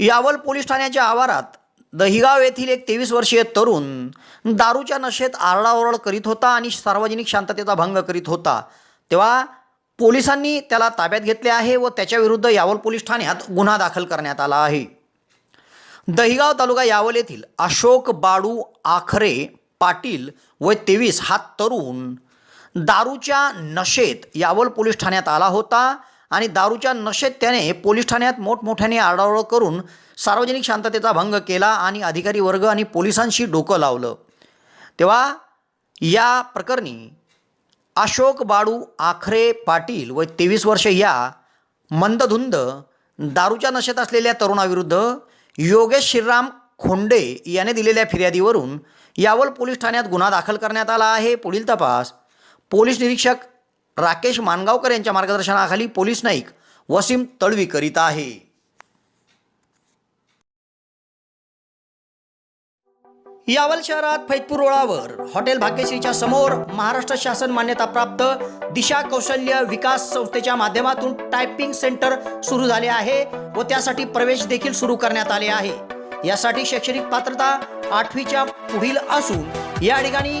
Yawal police ठाण्याच्या आवारात दहिगाव येथील एक तेवीस वर्षीय तरुण दारूच्या नशेत आरडाओरड करीत होता आणि सार्वजनिक शांततेचा भंग करीत होता. तेव्हा पोलिसांनी त्याला ताब्यात घेतले आहे व त्याच्याविरुद्ध यावल पोलीस ठाण्यात गुन्हा दाखल करण्यात आला आहे. दहिगाव तालुका यावल येथील अशोक बाडू आखरे पाटील व तेवीस हा तरुण दारूच्या नशेत यावल पोलीस ठाण्यात आला होता. आणि दारूच्या नशेत त्याने पोलीस ठाण्यात मोठमोठ्याने आरडाओरड करून सार्वजनिक शांततेचा भंग केला आणि अधिकारी वर्ग आणि पोलिसांशी डोकं लावलं. तेव्हा या प्रकरणी अशोक बाळू आखरे पाटील व तेवीस वर्ष या मंदधुंद दारूच्या नशेत असलेल्या तरुणाविरुद्ध योगेश श्रीराम खोंडे याने दिलेल्या फिर्यादीवरून यावल पोलीस ठाण्यात गुन्हा दाखल करण्यात आला आहे. पुढील तपास पोलीस निरीक्षक राकेश मानगावकर यांच्या मार्गदर्शनाखाली पोलीस नाईक वसीम तळवी करीत आहे. यावल शहरात फैतपूर रोडावर हॉटेल भाग्यश्रीच्या समोर महाराष्ट्र शासन मान्यताप्राप्त दिशा कौशल्य विकास संस्थेच्या माध्यमातून टायपिंग सेंटर सुरू झाले आहे व त्यासाठी प्रवेश देखील सुरू करण्यात आले आहे. यासाठी शैक्षणिक पात्रता आठवीच्या पुढील असून या ठिकाणी